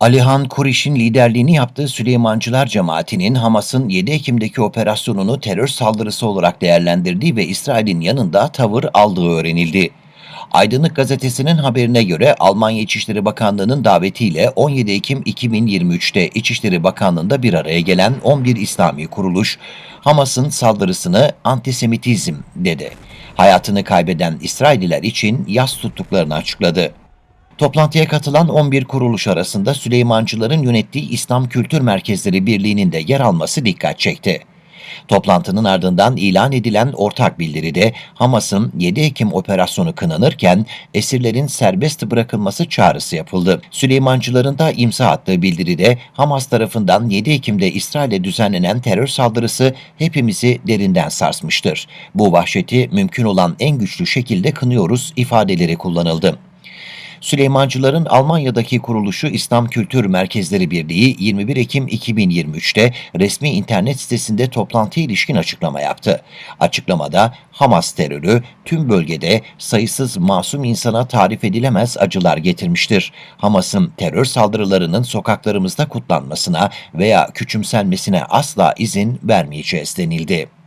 Alihan Kuriş'in liderliğini yaptığı Süleymancılar cemaatinin Hamas'ın 7 Ekim'deki operasyonunu terör saldırısı olarak değerlendirdiği ve İsrail'in yanında tavır aldığı öğrenildi. Aydınlık gazetesinin haberine göre Almanya İçişleri Bakanlığı'nın davetiyle 17 Ekim 2023'te İçişleri Bakanlığı'nda bir araya gelen 11 İslami kuruluş, Hamas'ın saldırısını antisemitizm dedi. Hayatını kaybeden İsrailliler için yas tuttuklarını açıkladı. Toplantıya katılan 11 kuruluş arasında Süleymancıların yönettiği İslam Kültür Merkezleri Birliği'nin de yer alması dikkat çekti. Toplantının ardından ilan edilen ortak bildiride Hamas'ın 7 Ekim operasyonu kınanırken esirlerin serbest bırakılması çağrısı yapıldı. Süleymancıların da imza attığı bildiride Hamas tarafından 7 Ekim'de İsrail'e düzenlenen terör saldırısı hepimizi derinden sarsmıştır. Bu vahşeti mümkün olan en güçlü şekilde kınıyoruz ifadeleri kullanıldı. Süleymancıların Almanya'daki kuruluşu İslam Kültür Merkezleri Birliği 21 Ekim 2023'te resmi internet sitesinde toplantıya ilişkin açıklama yaptı. Açıklamada Hamas terörü tüm bölgede sayısız masum insana tarif edilemez acılar getirmiştir. Hamas'ın terör saldırılarının sokaklarımızda kutlanmasına veya küçümsenmesine asla izin vermeyeceğiz denildi.